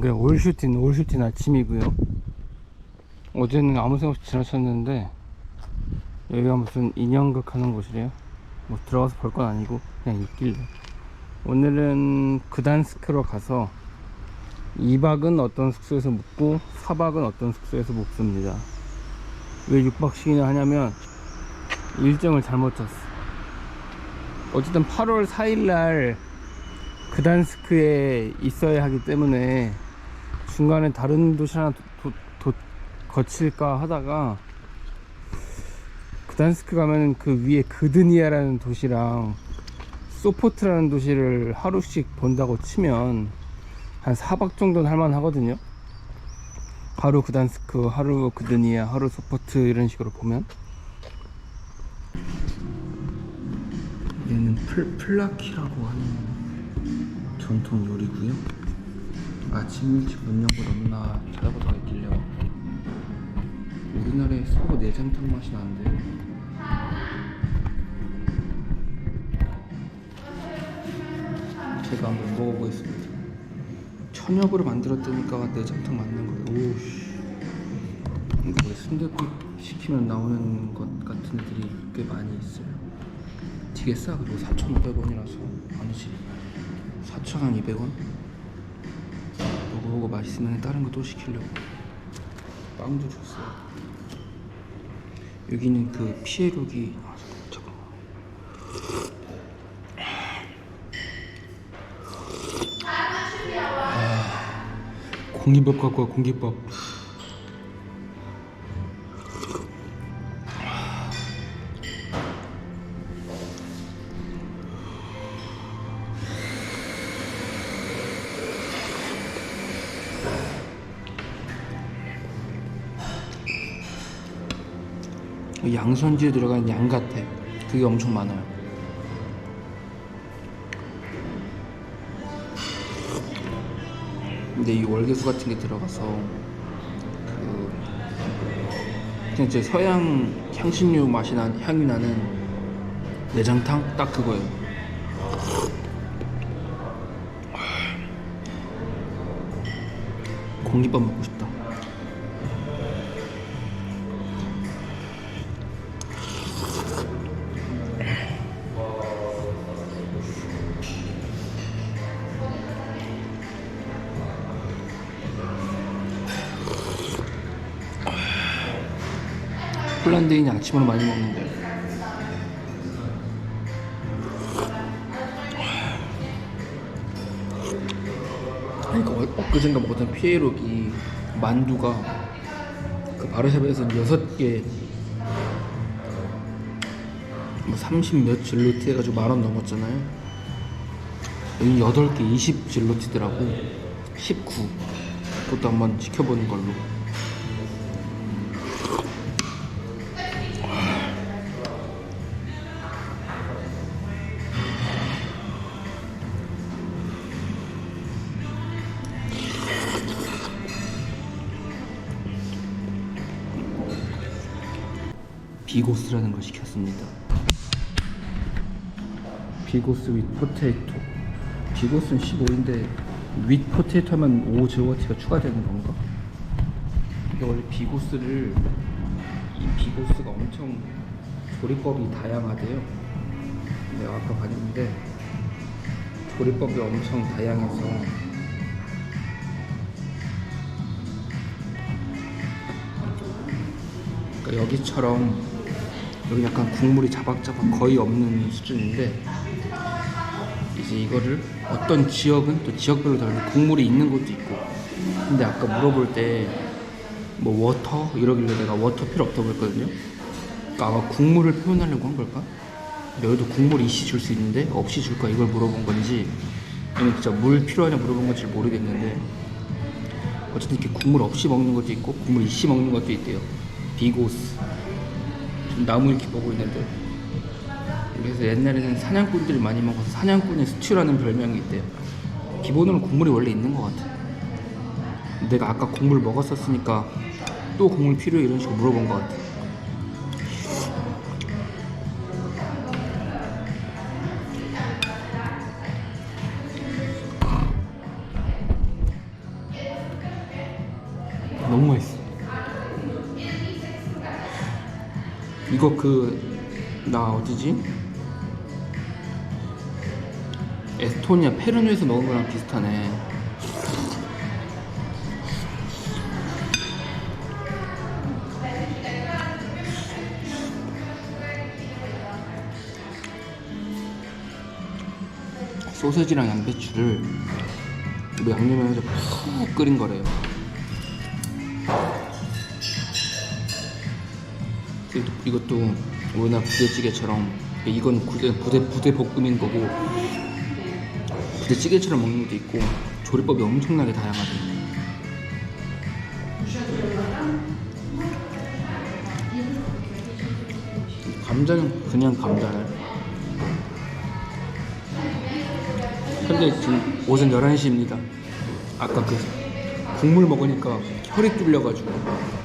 그 올슈틴 올슈틴 아침이고요. 어제는 아무 생각 없이 지나쳤는데 여기가 무슨 인형극 하는 곳이래요? 뭐 들어가서 볼 건 아니고 그냥 있길래. 오늘은 그단스크로 가서 2박은 어떤 숙소에서 묵고 4박은 어떤 숙소에서 묵습니다. 왜 6박씩이나 하냐면 일정을 잘못 짰어. 어쨌든 8월 4일날 그단스크에 있어야 하기 때문에 중간에 다른 도시 하나 도, 도, 도- 거칠까 하다가 그단스크 가면은 그 위에 그드니아라는 도시랑 소포트라는 도시를 하루씩 본다고 치면 한 4박 정도는 할만 하거든요. 하루 그단스크 하루 그드니아 하루 소포트 이런 식으로 보면. 얘는 플, 플라키라고 하는 전통 요리고요 아침 일찍 문 열고 넘나 찾아보다가 있길래 우리나라의 소 내장탕 맛이 나는데. 제가 한번 먹어보겠습니다. 천엽으로 만들었다니까 내장탕 맞는 거예요. 오우씨. 이거 순대국 시키면 나오는 것 같은 애들이 꽤 많이 있어요. 되게 싸. 그리고 4,500원이라서 아니지. 4,200원 먹어보고 맛있으면 다른 거 또 시키려고. 빵도 줬어요. 여기는 그 피에로기. 아 잠깐 아, 공기밥 갖고 와 공기밥 양선지에 들어간 양 같아. 그게 엄청 많아요. 근데 이 월계수 같은 게 들어가서 그 그냥 제 서양 향신료 맛이 나 향이 나는 내장탕 딱 그거예요. 공깃밥 먹고 싶다. 폴란드인이 아침으로 많이 먹는데. 그러니까 어- 엊그젠가 먹었던 피에로기 만두가 그 바르샤바에서 6개 뭐 30몇 질로티 해가지고 만 원 넘었잖아요. 여기 8개 20 질로티더라고. 19 그것도 한번 시켜보는 걸로 비고스라는 걸 시켰습니다. 비고스 윗 포테이토. 비고스는 15인데 윗 포테이토만 5 제워티가 추가되는 건가? 이게 원래 비고스를 이 비고스가 엄청 조리법이 다양하대요. 내가 아까 봤는데 조리법이 엄청 다양해서 그러니까 여기처럼 여기 약간 국물이 자박자박 거의 없는 수준인데 이제 이거를 어떤 지역은 또 지역별로 다르게 국물이 있는 것도 있고. 근데 아까 물어볼 때 뭐 워터? 이러길래 내가 워터 필요 없다고 했거든요. 그러니까 아마 국물을 표현하려고 한 걸까? 여기도 국물 이씨 줄 수 있는데 없이 줄까? 이걸 물어본 건지 아니면 진짜 물 필요하냐 물어본 건지 모르겠는데 어쨌든 이렇게 국물 없이 먹는 것도 있고 국물 이씨 먹는 것도 있대요. 비고스 나무 이렇게 보고 있는데. 그래서 옛날에는 사냥꾼들이 많이 먹어서 사냥꾼의 스튜라는 별명이 있대요. 기본으로 국물이 원래 있는 것 같아. 내가 아까 국물 먹었었으니까 또 국물 필요해 이런 식으로 물어본 것 같아 이거 그 나 어디지? 에스토니아 페르누에서 먹은 거랑 비슷하네. 소세지랑 양배추를 뭐 양념해서 푹 끓인 거래요. 이것도, 이것도 우리나라 부대찌개처럼 이건 부대, 부대, 부대 볶음인 거고 부대찌개처럼 먹는 것도 있고 조리법이 엄청나게 다양하대. 감자는 그냥 감자네. 근데 지금 오전 11시입니다. 아까 그 국물 먹으니까 혈이 뚫려가지고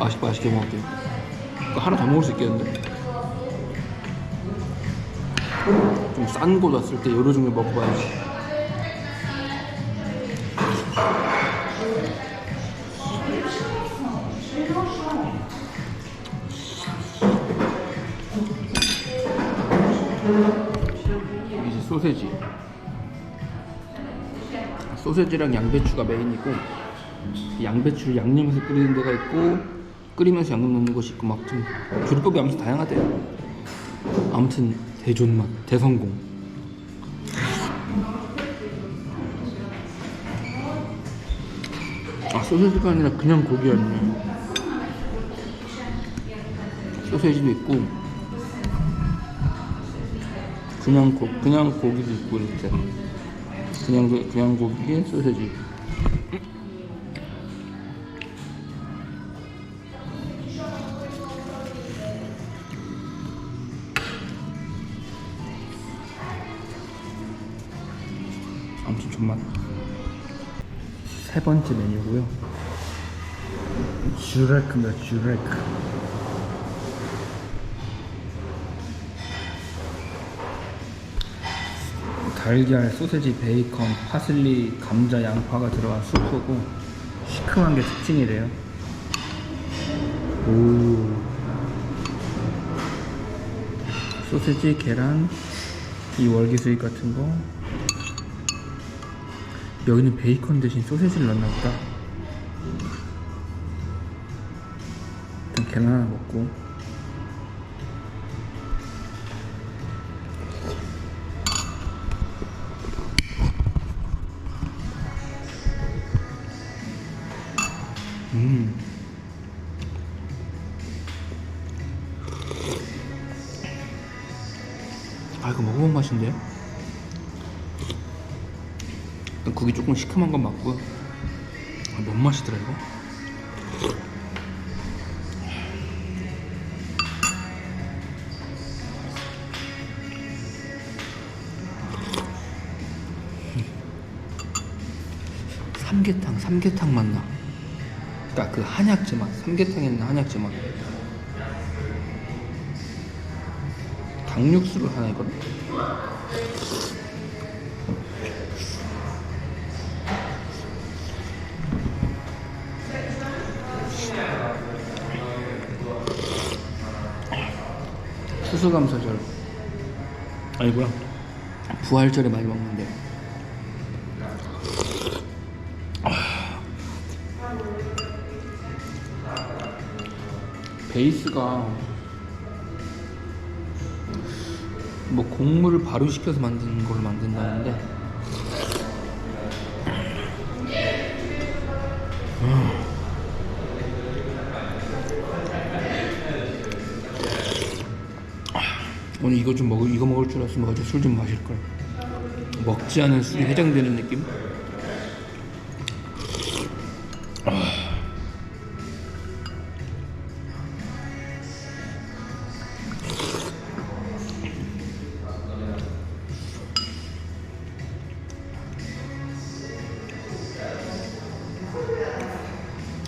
맛있, 맛있게 먹을게요. 이거 하나 더 먹을 수 있겠는데? 좀 싼 곳 왔을 때 여러 종류 먹어봐야지. 이제 소세지. 소세지랑 양배추가 메인이고 양배추를 양념해서 끓이는 데가 있고 끓이면서 양념 넣는 곳이 있고 막 좀 조리법이 아무튼 다양하대요. 아무튼 대존맛 대성공. 아 소세지가 아니라 그냥 고기였네. 소세지도 있고 그냥 고 그냥 고기도 있고 이렇게 그냥 고- 그냥 고기에 소세지. 세 번째 메뉴고요. 쥬레크입니다. 쥬레크. 달걀, 소세지, 베이컨, 파슬리, 감자, 양파가 들어간 수프고 시큼한 게 특징이래요. 오. 소세지, 계란, 이 월계수잎 같은 거. 여기는 베이컨 대신 소세지를 넣나 보다. 일단 계란 하나 먹고. 일단 국이 조금 시큼한 건 맞고 아, 뭔 맛이더라 이거? 삼계탕 삼계탕 맛나 그러니까 그 한약재 맛 삼계탕에 있는 한약재 맛 닭육수를 하나 이거는? 수수감사절. 아니구나. 부활절에 많이 먹는데. 베이스가 뭐 곡물을 발효시켜서 만드는 걸로 만든다는데 오늘 이거 좀 먹을 이거 먹을 줄 알았으면 어제 술 좀 마실 걸. 먹지 않은 술이 해장되는 느낌?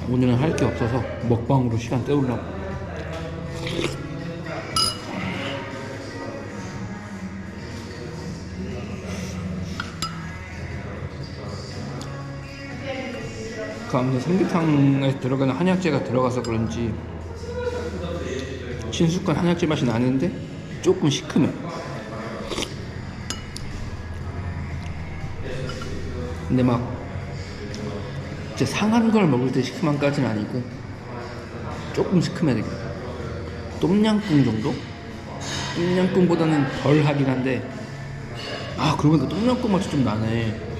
오늘은 할 게 없어서 먹방으로 시간 때우려고 그 아무튼 삼계탕에 들어가는 한약재가 들어가서 그런지 친숙한 한약재 맛이 나는데 조금 시큼해. 근데 막 진짜 상한 걸 먹을 때 시큼한까지는 아니고 조금 시큼해 되게. 똠양꿍 정도? 똠양꿍보다는 덜 하긴 한데 아 그러고 보니까 똠양꿍 맛이 좀 나네.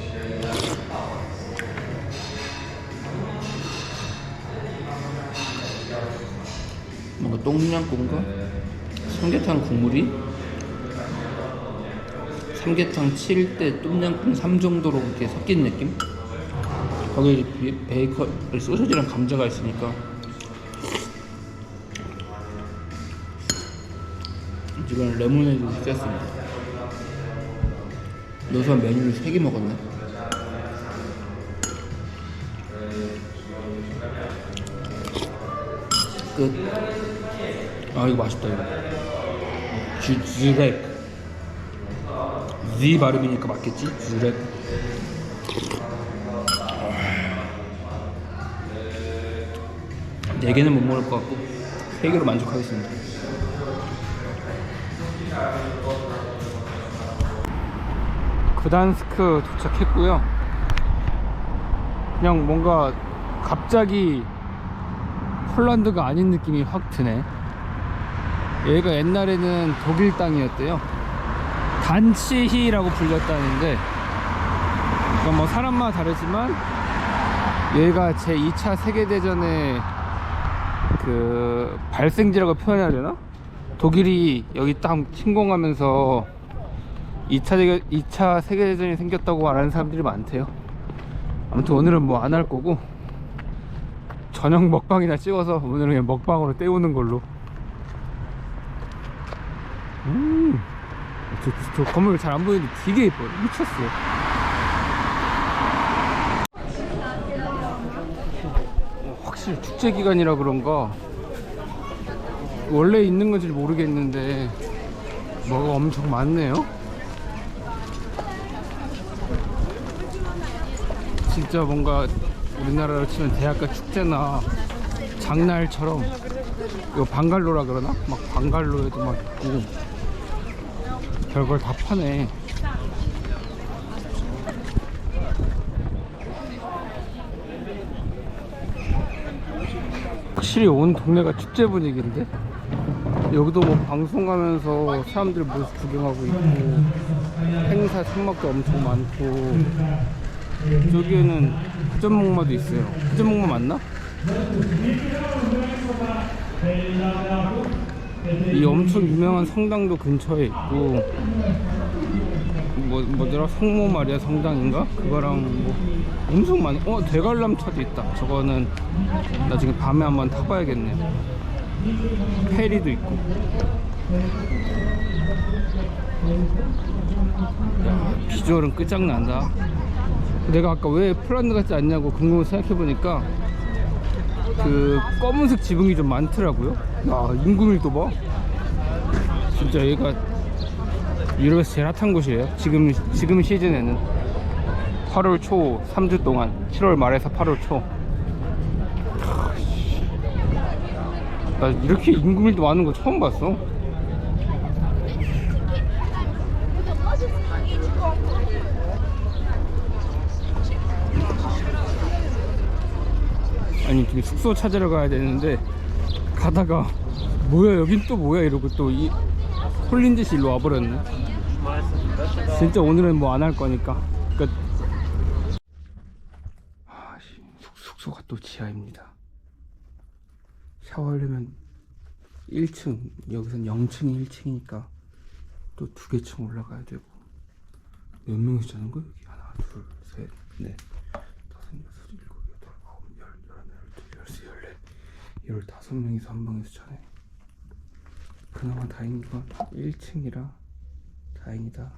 똥냥꿍과 삼계탕 국물이? 삼계탕 7대 똠양꿍 3 정도로 이렇게 섞인 느낌? 거기에 비- 베이컨, 소시지랑 감자가 있으니까. 지금 레모네이드 시켰습니다. 넣어서 메뉴를 3개 먹었네. 끝. 아 이거 맛있다 이거. 주 즈렉. Z 발음이니까 맞겠지? 즈렉. 네 개는 못 먹을 것 같고 세 개로 만족하겠습니다. 그단스크 도착했고요. 그냥 뭔가 갑자기 폴란드가 아닌 느낌이 확 드네. 얘가 옛날에는 독일 땅이었대요. 단치히라고 불렸다는데, 그러니까 뭐 사람마다 다르지만, 얘가 제 2차 세계대전의 그 발생지라고 표현해야 되나? 독일이 여기 땅 침공하면서 2차, 세계, 2차 세계대전이 생겼다고 말하는 사람들이 많대요. 아무튼 오늘은 뭐 안 할 거고, 저녁 먹방이나 찍어서 오늘은 그냥 먹방으로 때우는 걸로. 음, 저, 저, 저 건물 잘 안 보이는데 되게 예뻐요. 미쳤어. 어, 확실히 축제 기간이라 그런가 원래 있는 건지 모르겠는데 뭐가 엄청 많네요. 진짜 뭔가 우리나라로 치면 대학가 축제나 장날처럼 이거 방갈로라 그러나? 막 방갈로에도 막 있고 별걸 다 파네 확실히 온 동네가 축제 분위기인데 여기도 뭐 방송 가면서 사람들 모습 구경하고 있고 행사 천막도 엄청 많고 저기에는 회전목마도 있어요. 회전목마 맞나? 이 엄청 유명한 성당도 근처에 있고 뭐 뭐더라 성모 마리아 성당인가 그거랑 뭐 엄청 많이 어 대관람차도 있다. 저거는 나중에 밤에 한번 타봐야겠네. 페리도 있고. 야 비주얼은 끝장난다. 내가 아까 왜 폴란드 같지 않냐고 궁금해 생각해보니까 그 검은색 지붕이 좀 많더라고요. 야 인구 밀도 봐. 진짜 얘가 유럽에서 제일 핫한 곳이에요. 지금 지금 시즌에는 8월 초 3주 동안 7월 말에서 8월 초. 하, 씨. 나 이렇게 인구 밀도 많은 거 처음 봤어 아니 지금 숙소 찾으러 가야 되는데 가다가 뭐야 여긴 또 뭐야 이러고 또 이 홀린 듯이 일로 와버렸네. 진짜 오늘은 뭐 안 할 거니까. 끝. 아, 숙소가 또 지하입니다. 샤워하려면 1층 여기선 0층이 1층이니까 또 두 개 층 올라가야 되고. 몇 명이서 자는 거야 여기? 하나 둘셋넷 다섯 여섯 일곱 15명이서 한 방에서 자네. 그나마 다행인 건 1층이라 다행이다.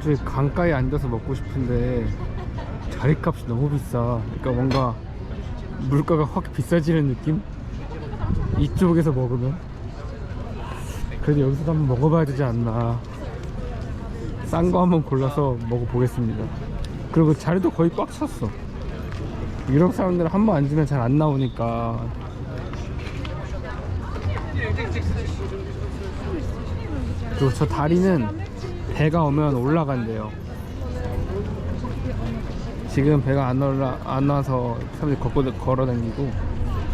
이제 강가에 앉아서 먹고 싶은데 자리값이 너무 비싸. 그러니까 뭔가 물가가 확 비싸지는 느낌? 이쪽에서 먹으면? 그래도 여기서도 한번 먹어봐야 되지 않나. 싼 거 한번 골라서 먹어보겠습니다. 그리고 자리도 거의 꽉 찼어. 유럽 사람들은 한 번 앉으면 잘 안 나오니까. 그리고 저 다리는 배가 오면 올라간대요. 지금 배가 안 올라 안 와서 사람들이 걷고 걸어 다니고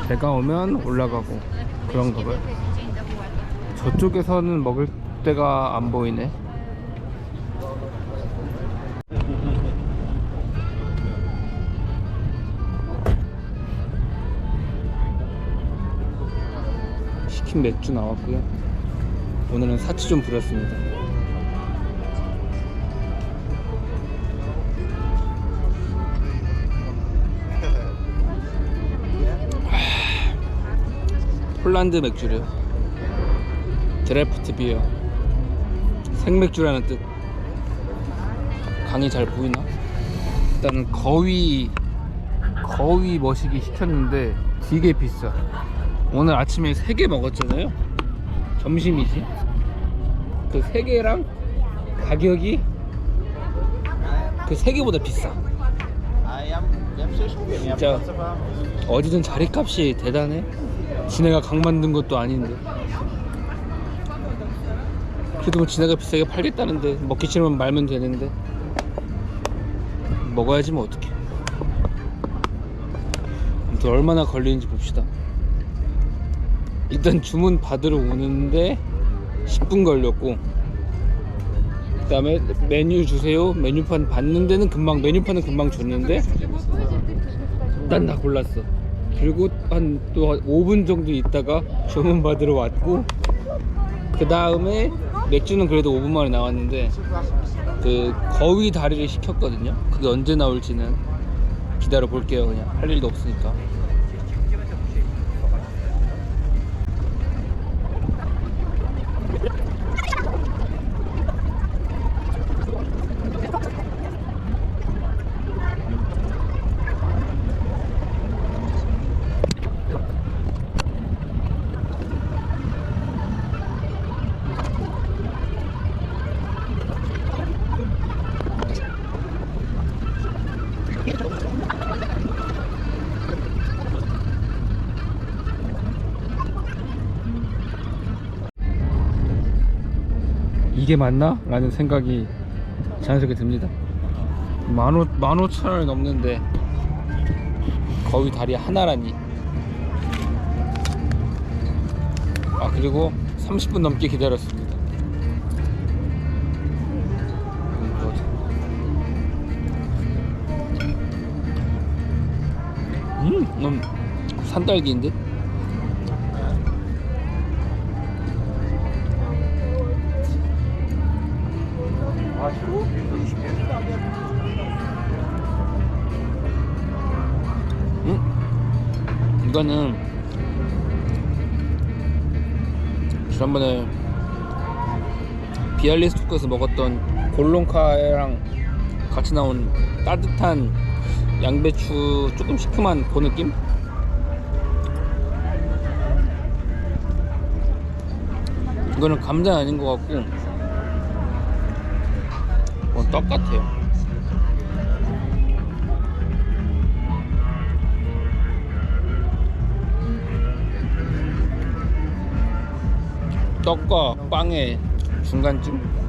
배가 오면 올라가고 그런가 봐요. 저쪽에서는 먹을 데가 안 보이네. 시킨 맥주 나왔고요. 오늘은 사치 좀 부렸습니다. 폴란드 맥주래요. 드래프트 비어. 생맥주라는 뜻. 강이 잘 보이나? 일단은 거위 거위 머시기 시켰는데 되게 비싸. 오늘 아침에 3개 먹었잖아요. 점심이지. 그 3개랑 가격이 그 3개보다 비싸. 진짜 어디든 자리값이 대단해. 지네가 강 만든 것도 아닌데. 그래도 뭐 지네가 비싸게 팔겠다는데 먹기 싫으면 말면 되는데 먹어야지 뭐 어떡해. 아무튼 얼마나 걸리는지 봅시다. 일단 주문 받으러 오는데 10분 걸렸고 그 다음에 메뉴 주세요. 메뉴판 받는 데는 금방 메뉴판은 금방 줬는데 난다 골랐어. 그리고 한 또 5분 정도 있다가 주문 받으러 왔고 그 다음에 맥주는 그래도 5분 만에 나왔는데 그 거위 다리를 시켰거든요. 그게 언제 나올지는 기다려 볼게요. 그냥 할 일도 없으니까 이게 맞나? 라는 생각이 자연스럽게 듭니다. 만, 오, 만 오천 원이 넘는데 거의 다리 하나라니. 아, 그리고 30분 넘게 기다렸습니다. 음, 음, 산딸기인데? 음? 이거는 지난번에 비알리스토크에서 먹었던 골롱카랑 같이 나온 따뜻한 양배추 조금 시큼한 그 느낌? 이거는 감자 아닌 것 같고 어, 떡 같아요. 떡과 빵의 중간쯤?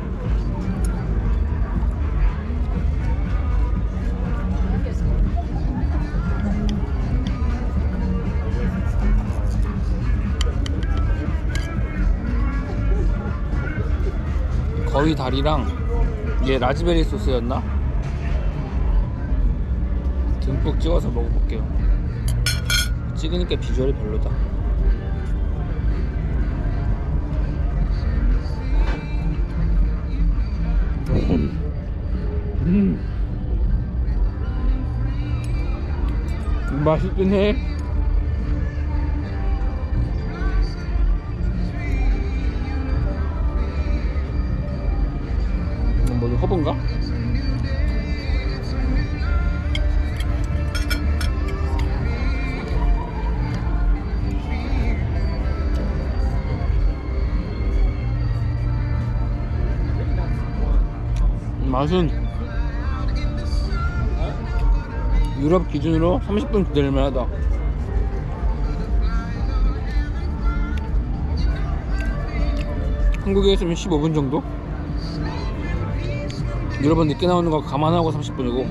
거의 다리랑 이게 라즈베리 소스였나? 듬뿍 찍어서 먹어볼게요. 찍으니까 비주얼이 별로다. 음. 맛있긴 해. 허브인가? 맛은 유럽 기준으로 30분 기다릴만 하다 한국에 있으면 15분 정도? 유럽은 늦게 나오는 거 감안하고 30분이고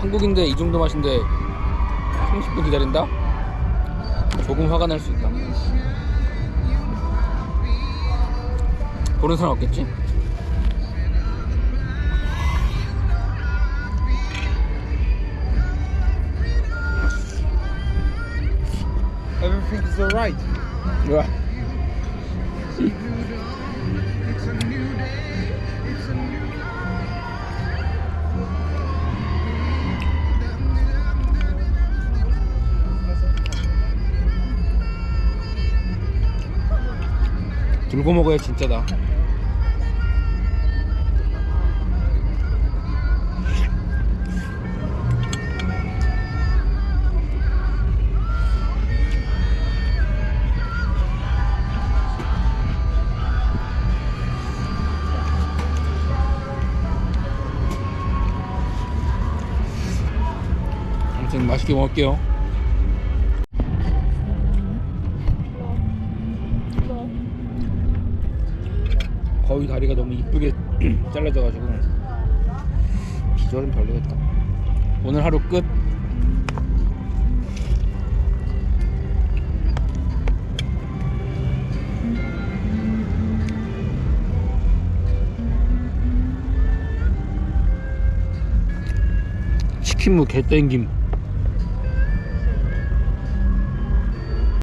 한국인데 이 정도 맛인데 30분 기다린다? 조금 화가 날 수 있다. 보는 사람 없겠지? Is alright. 와. 들고 먹어야 진짜다. 맛있게 먹을게요. 거의 다리가 너무 이쁘게 잘라져가지고 비주얼은 별로였다. 오늘 하루 끝. 치킨무 개 땡김.